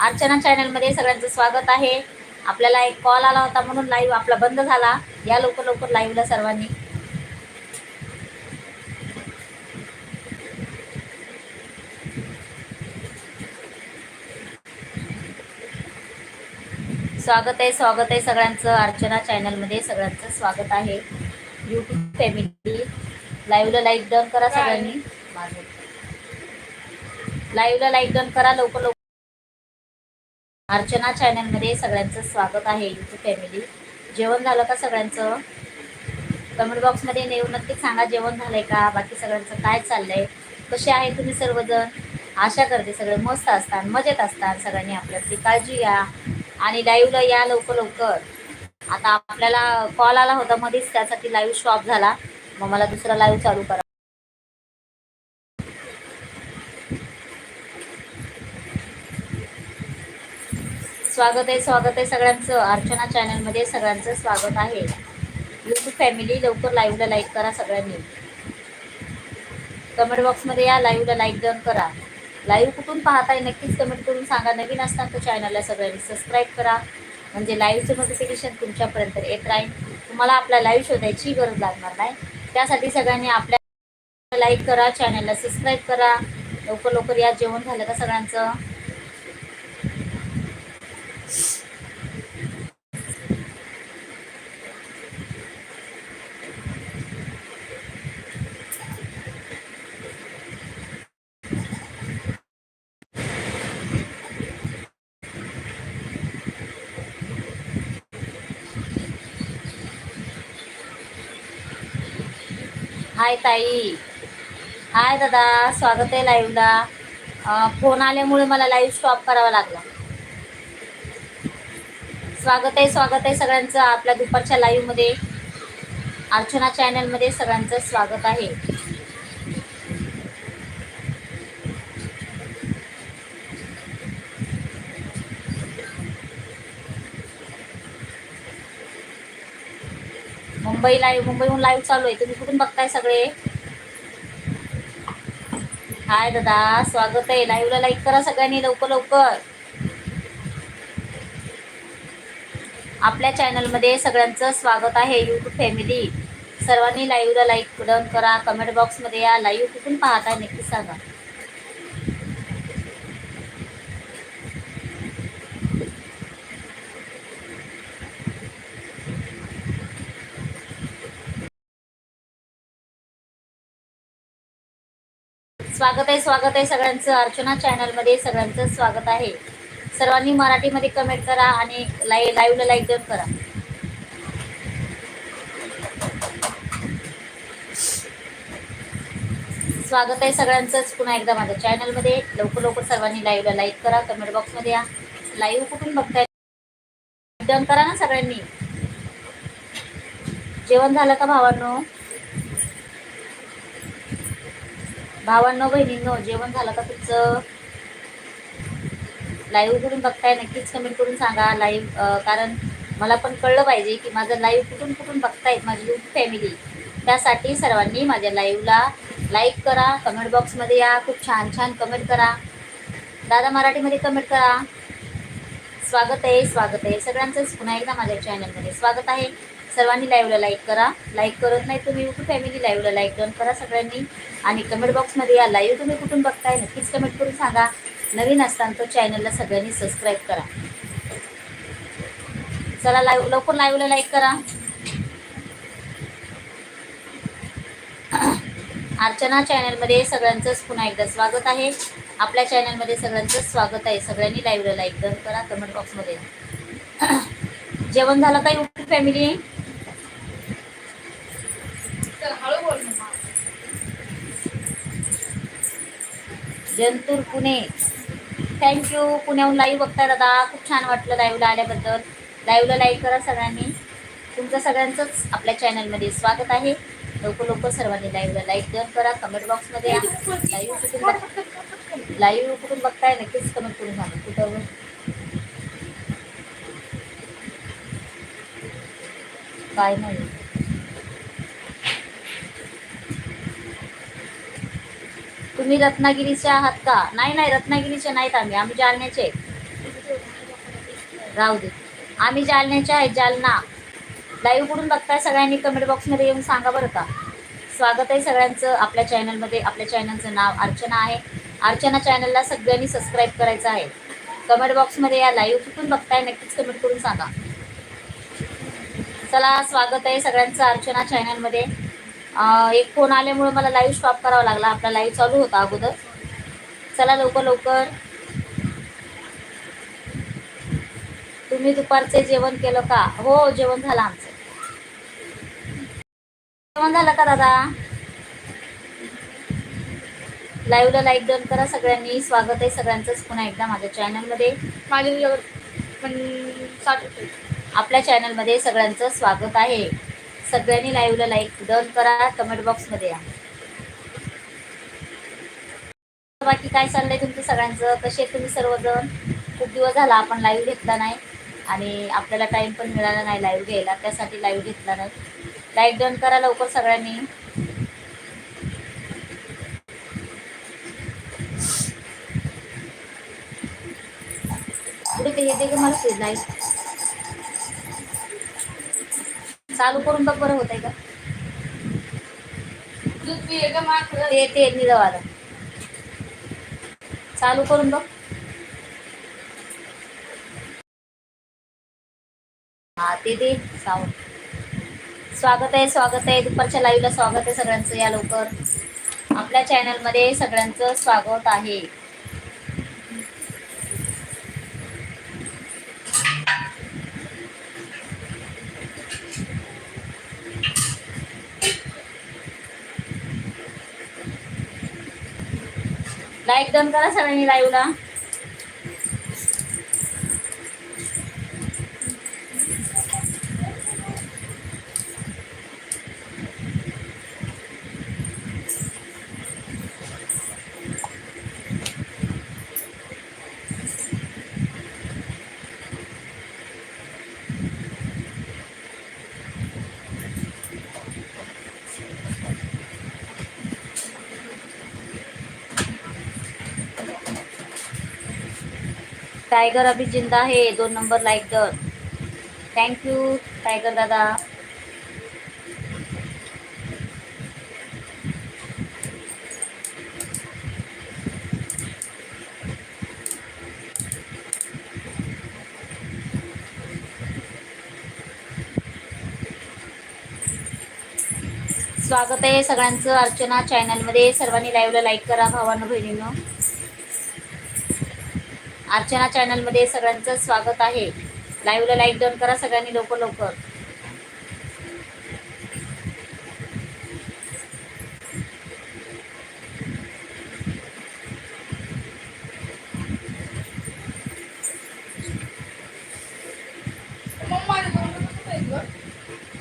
अर्चना चॅनलमध्ये सगळ्यांचं स्वागत आहे. आपल्याला एक कॉल आला होता म्हणून लाईव्ह आपला बंद झाला. या लवकर लवकर लाईव्हला सर्वांनी. स्वागत आहे स्वागत आहे सगळ्यांचं. अर्चना चॅनलमध्ये सगळ्यांचं स्वागत आहे. यूट्यूब फॅमिली लाईव्हला लाईक डन करा सगळ्यांनी. माझं लाईव्हला लाईक डन करा लवकर लवकर. अर्चना चॅनलमध्ये सगळ्यांचं स्वागत आहे यूट्यूब फॅमिली जेवण झालं का सगळ्यांचं? कमेंट बॉक्समध्ये नेऊ नक्कीच सांगा जेवण झालंय का? बाकी सगळ्यांचं काय चाललंय? कसे आहे तुम्ही सर्वजण? आशा करते सगळे मस्त असतात मजेत असतात सगळ्यांनी आपल्यातली. काळजी घ्या आणि लाईव्हला या लवकर लवकर. आता आपल्याला कॉल आला होता मध्येच त्यासाठी लाईव्ह स्टॉप झाला. मग मला दुसरा लाईव्ह चालू करा. स्वागत आहे स्वागत आहे सगळ्यांचं. अर्चना चॅनलमध्ये सगळ्यांचं स्वागत आहे. यूट्यूब फॅमिली लवकर लाईव्हला लाईक करा सगळ्यांनी. कमेंट बॉक्समध्ये या लाईव्हला लाईक डन करा. लाईव्ह कुठून पाहताय नक्कीच कमेंट करून सांगा. नवीन असताना तर चॅनलला सगळ्यांनी सबस्क्राईब करा. म्हणजे लाईव्हचं नोटिफिकेशन तुमच्यापर्यंत येत राहील. तुम्हाला आपला लाईव्ह शोधायची गरज लागणार नाही. त्यासाठी सगळ्यांनी आपल्या लाईक करा चॅनलला सबस्क्राईब करा. लवकर लवकर या जेवण झालं का सगळ्यांचं? हाय ताई. हाय दादा स्वागत आहे लाईव्हला फोन आल्यामुळे मला लाईव्ह स्टॉप करावा लागला. स्वागत आहे स्वागत आहे सगळ्यांचं. आपल्या दुपारच्या लाईव्हमध्ये अर्चना चॅनलमध्ये सगळ्यांचं स्वागत आहे. मुंबई लाईव्ह मुंबईहून लाईव्ह चालू आहे. तुम्ही कुठून बघताय सगळे? हाय दादा स्वागत आहे. लाईव्हला लाईक करा सगळ्यांनी लवकर लवकर. आपल्या चॅनलमध्ये सगळ्यांचं स्वागत आहे यूट्यूब फॅमिली सर्वांनी लाईव्हला लाईक डन करा. कमेंट बॉक्समध्ये या. लाईव्ह कुठून पाहताय नक्की सांगा. स्वागत आहे स्वागत आहे सगळ्यांचं. अर्चना चॅनलमध्ये सगळ्यांचं स्वागत आहे. सर्वांनी मराठीमध्ये कमेंट करा आणि लाई लाईव्हला लाईक देऊन करा. स्वागत आहे सगळ्यांचंच. पुन्हा एकदा माझ्या चॅनलमध्ये लवकर लवकर सर्वांनी लाईव्हला लाईक करा. कमेंट बॉक्समध्ये या. लाईव्ह कुठून बघताय? डन करा ना सगळ्यांनी. जेवण झालं का भावांनो? भावांनो बहिणींनो जेवण झालं का तुमचं? लाईव्ह करून बघताय नक्कीच कमेंट करून सांगा लाईव्ह कारण मला पण कळलं पाहिजे की माझं लाईव्ह कुठून कुठून बघतायत माझी यूट्यूब फॅमिली त्यासाठी सर्वांनी माझ्या लाईव्हला लाईक करा कमेंट बॉक्समध्ये या खूप छान छान कमेंट करा. दादा मराठीमध्ये कमेंट करा. स्वागत आहे स्वागत आहे. सगळ्यांचंच पुन्हा एकदा माझ्या चॅनलमध्ये स्वागत आहे. सर्वांनी लाईव्हला लाईक करा. लाईक करत नाही तुम्ही युट्यूब फॅमिली लाईव्हला लाईक डन करा सगळ्यांनी. आणि कमेंट बॉक्समध्ये या लाईव्ह तुम्ही कुठून बघताय नक्कीच कमेंट करून सांगा. नवीन असताना तो चॅनलला सगळ्यांनी सबस्क्राईब करा. चला लाईव्ह लवकर लाईव्हला लाईक करा. अर्चना चॅनलमध्ये सगळ्यांचंच पुन्हा एकदा स्वागत आहे. आपल्या चॅनलमध्ये सगळ्यांचंच स्वागत आहे. सगळ्यांनी लाईव्हला लाईक डन करा. कमेंट बॉक्समध्ये जेवण झालं का YouTube family Jantur Pune. Thank you पुण्याहून लाईव्ह बघताय दादा. खूप छान वाटलं लाईव्हला आल्याबद्दल. लाईव्हला लाईक करा सगळ्यांनी. तुमचं सगळ्यांचंच आपल्या चॅनलमध्ये स्वागत आहे. लवकर लवकर सर्वांनी लाईव्हला लाईक जर करा. कमेंट बॉक्समध्ये या. लाईव्ह कुठून बघ लाईव्ह कुठून बघताय? नक्कीच कमेंट करून सांगा. कुठं काय नाही तुम्ही रत्नागिरीचे आहात का? नाही नाही रत्नागिरीचे नाहीत आम्ही. आम्ही जालन्याचे आहेत. राहू दे. आम्ही जालन्याच्या आहे जालना. लाईव्ह कुठून बघताय सगळ्यांनी? कमेंट बॉक्समध्ये येऊन सांगा बरं का. स्वागत आहे सगळ्यांचं आपल्या चॅनलमध्ये आपल्या चॅनलचं नाव अर्चना आहे. अर्चना चॅनलला सगळ्यांनी सबस्क्राईब करायचं आहे. कमेंट बॉक्समध्ये या लाईव्ह कुठून बघताय? नक्कीच कमेंट करून सांगा. चला स्वागत आहे सगळ्यांचं अर्चना चॅनलमध्ये एक फोन आल्यामुळे मला लाईव्ह स्टॉप करावा लागला. आपला लाईव्ह चालू होता अगोदर. चला लवकर लवकर. तुम्ही दुपारचे जेवण केलं का? हो जेवण झालं आमचं. जेवण झालं का दादा? लाईव्हला लाईक डन करा सगळ्यांनी. स्वागत आहे सगळ्यांचंच पुन्हा एकदा माझ्या चॅनलमध्ये माझ्या पण आपल्या चॅनलमध्ये सगळ्यांचं स्वागत आहे. सगळ्यांनी लाईव्हला लाईक डन करा कमेंट बॉक्समध्ये या. बाकी काय चाललंय तुमचं सगळ्यांचं? कसे तुम्ही सर्वजण? खूप दिवस झाला आपण लाईव्ह घेतला नाही आणि आपल्याला टाईम पण मिळाला नाही लाईव्ह घ्यायला त्यासाठी लाईव्ह घेतला नाही. लाईक डन करा लवकर सगळ्यांनी. कुठे ते येते का मला ते लाईव्ह चालू करून बघ बरं होतंय का? दूध पिये का मागं? ते ते निळवालं चालू करून बघ. हा ते दे साऊंड स्वागत आहे स्वागत आहे. दुपारच्या लाईव्हला स्वागत आहे सगळ्यांचं. या लवकर. आपल्या चॅनलमध्ये सगळ्यांचं स्वागत आहे. लाईक डन करा सगळ्यांनी लाईव्हला टायगर अभी जिंदा आहे. दोन number like thank thank you tiger दादा. स्वागत आहे सगळ्यांचं अर्चना चॅनलमध्ये सर्वांनी लाईव्हला लाईक करा भावानं बहिणीनं. अर्चना चॅनलमध्ये सगळ्यांचं स्वागत आहे. लाईव्हला लाईक डन करा सगळ्यांनी लवकर लवकर.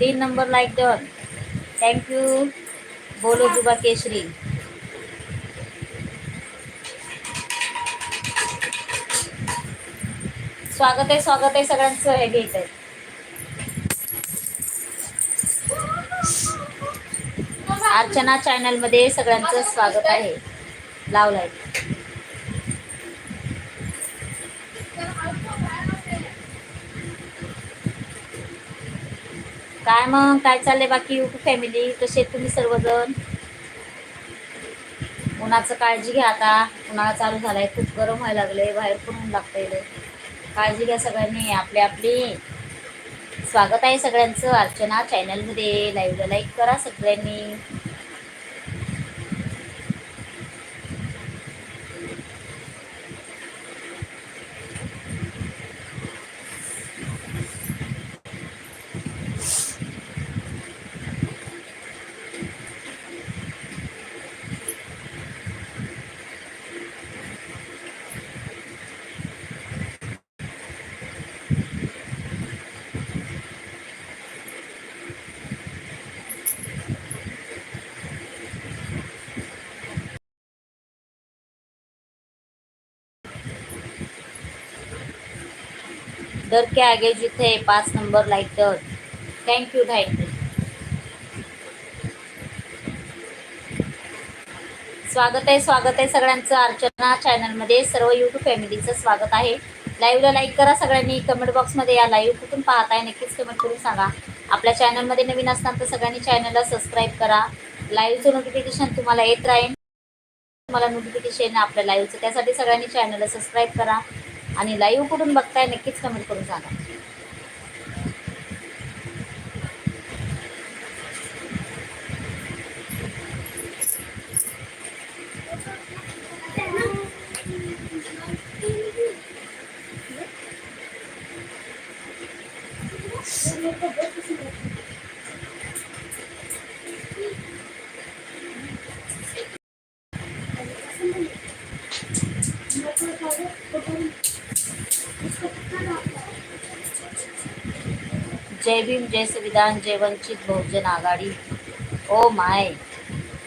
तीन नंबर लाईक डन थँक्यू बोलो जुबा केशरी स्वागत आहे स्वागत आहे सगळ्यांचं. हे घेत आहे. अर्चना चॅनलमध्ये सगळ्यांचं स्वागत आहे. लावलाय. काय मग? काय चाललंय बाकी? फॅमिली कसे तुम्ही सर्वजण? उन्हाचं काळजी घ्या आता. उन्हाळा चालू झालाय. खूप गरम व्हायला लागले बाहेर पण ऊन लागतंय. काळजी घ्या सगळ्यांनी. आपली आपली. स्वागत आहे सगळ्यांचं. अर्चना चॅनलमध्ये लाईव्हला लाईक करा सगळ्यांनी. डर के आगे जिथे पाच नंबर लाईक डर थँक्यू थँक्यू स्वागत आहे स्वागत आहे सगळ्यांचं. अर्चना चॅनलमध्ये सर्व यूट्यूब फॅमिलीचं स्वागत आहे. लाईव्हला लाईक करा सगळ्यांनी. कमेंट बॉक्समध्ये या लाईव्ह कुठून पाहताय नक्कीच कमेंट करून सांगा. आपल्या चॅनलमध्ये नवीन असताना तर सगळ्यांनी चॅनलला सबस्क्राईब करा. लाईव्हचं नोटिफिकेशन तुम्हाला येत राहील. तुम्हाला नोटिफिकेशन आपल्या लाईव्हचं त्यासाठी सगळ्यांनी चॅनलला सबस्क्राईब करा. आणि लाईव्ह कुठून बघताय? नक्कीच कमेंट करून सांगा. जय भीम जय संविधान जय वंचित बहुजन आघाडी. ओ माय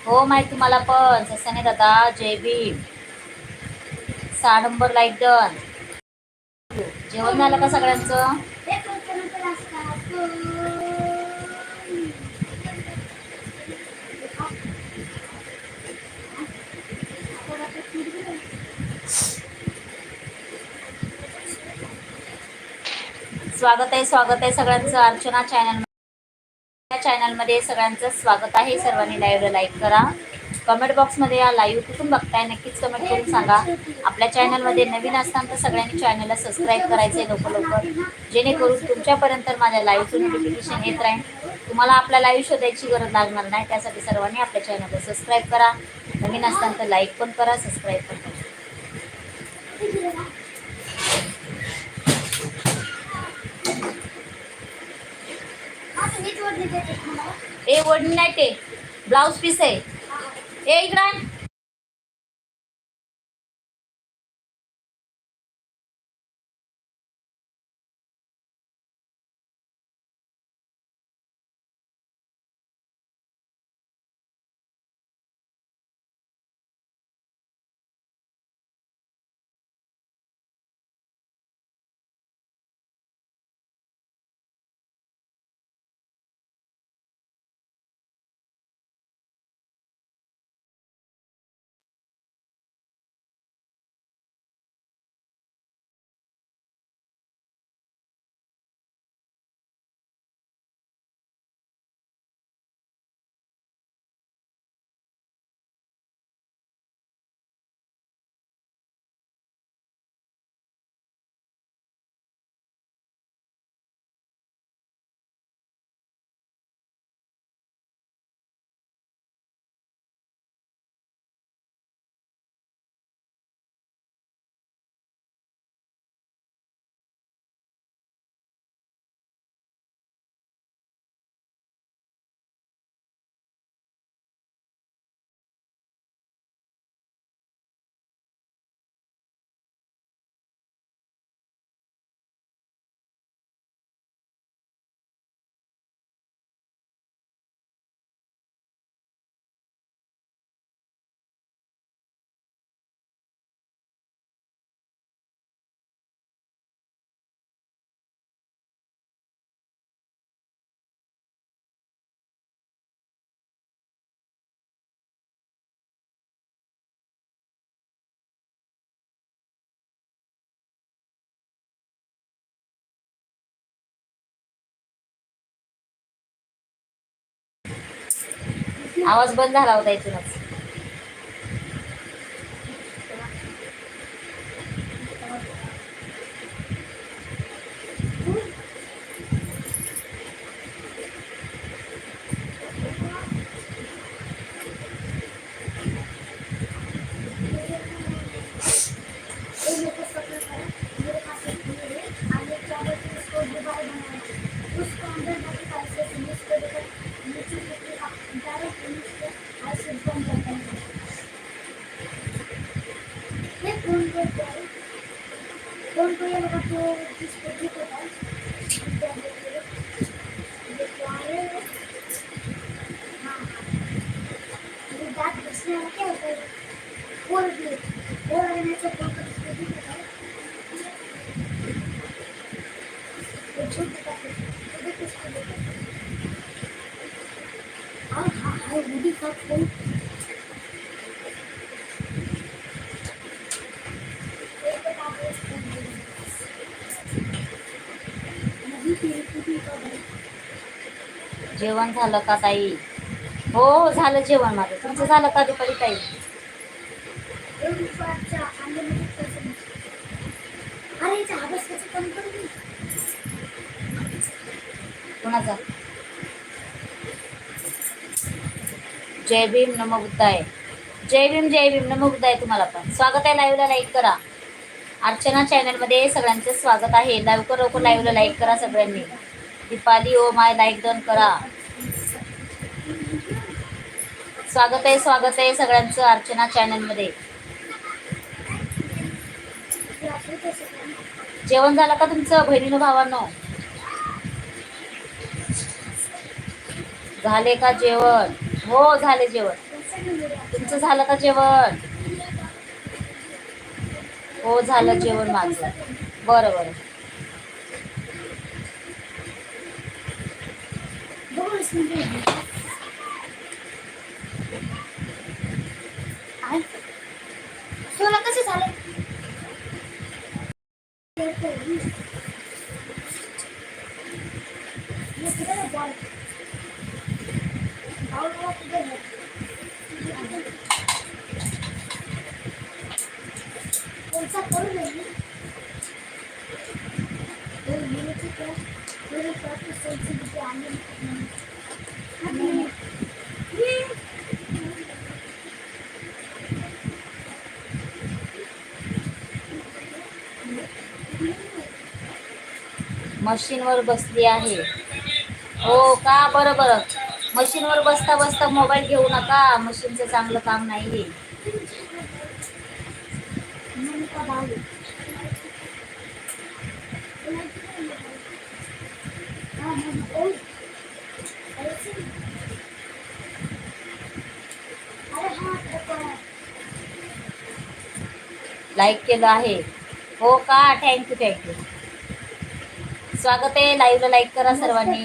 हो माय तुम्हाला पण. ससाने दादा जय भीम. सहा नंबर लाईक डन जेवण झालं का सगळ्यांचं? स्वागत आहे स्वागत आहे सगळ्यांचं अर्चना चॅनल या चॅनलमध्ये सगळ्यांचं स्वागत आहे. सर्वांनी लाईव्हला लाईक करा. कमेंट बॉक्समध्ये या लाईव्ह कुठून बघताय नक्कीच कमेंट करून सांगा. आपल्या चॅनलमध्ये नवीन असताना तर सगळ्यांनी चॅनलला सबस्क्राईब करायचे लवकर लवकर. जेणेकरून तुमच्यापर्यंत माझ्या लाईव्हचं नोटिफिकेशन येत राहील. तुम्हाला आपल्या लाईव्ह शोधायची गरज लागणार नाही. त्यासाठी सर्वांनी आपल्या चॅनलला सबस्क्राईब करा. नवीन असताना तर लाईक पण करा सबस्क्राईब पण करा. ए वडणी नाही ते. ब्लाऊज पीस आहे. ए इकडं आवाज बंद झाला होता इथूनच. कौन को ये लगा तो जिसको ठीक होता है देखो आए हाँ ये दांत घिसने वाला क्या होता है कोल ब्लेड कोल लगने से कोल को जिसको ठीक होता है वो छूट देता है तो देखो इसको देखो जेवण झालं का ताई? हो झालं जेवण माझं. तुमचं झालं का दुपारी ताई. कोणाचा? जय भीम नम बुद्धाय जय भीम जय भीम नम बुद्धाय तुम्हाला पण. स्वागत आहे लाईव्हला लाईक करा. अर्चना चॅनलमध्ये सगळ्यांचं स्वागत आहे. लवकर लवकर लाईव्हला लाईक करा सगळ्यांनी. Deepali oh my like done करा. स्वागत आहे स्वागत आहे सगळ्यांचं अर्चना चॅनलमध्ये जेवण झालं का तुमचं बहिणीनं भावांनो? झाले का जेवण? हो झाले जेवण. तुमचं झालं का जेवण? हो झालं जेवण माझं. बरं बरं. सोला कसं मशीनवर बसली आहे. हो का? बरं बरं. मशीनवर बसता बसता मोबाईल घेऊ नका. मशीनचं चांगलं काम नाही लाईक केलं आहे. हो का? थँक्यू थँक्यू स्वागत आहे. लाईव्हला लाईक करा सर्वांनी.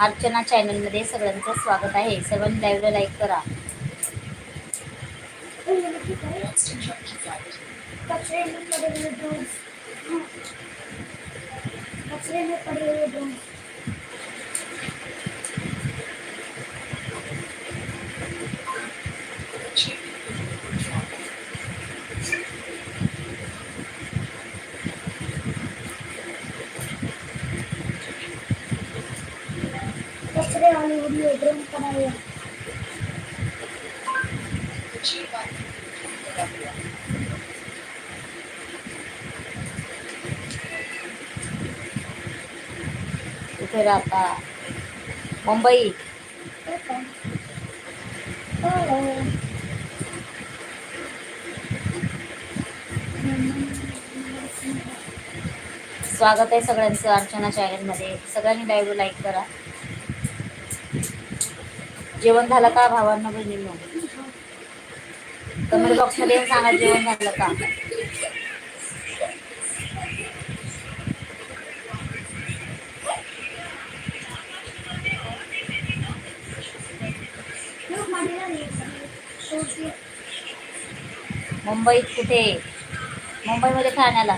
अर्चना चॅनलमध्ये सगळ्यांचं स्वागत आहे. सर्वांनी लाईव्हला लाईक करा. कचरे में पड़े हुए ड्रोन्स कचरे में पड़े हुए ड्रोन्स कचरे वाले वीडियो ड्रोन बनाए हुए हैं। राहता मुंबई स्वागत आहे सगळ्यांचं अर्चना चॅनलमध्ये सगळ्यांनी लाईव्ह लाईक करा. जेवण झालं का भावांना बहिणींनो कमेंट बॉक्समध्ये येऊन सांगा जेवण झालं का? मुंबईत कुठे? मुंबईमध्ये ठाण्याला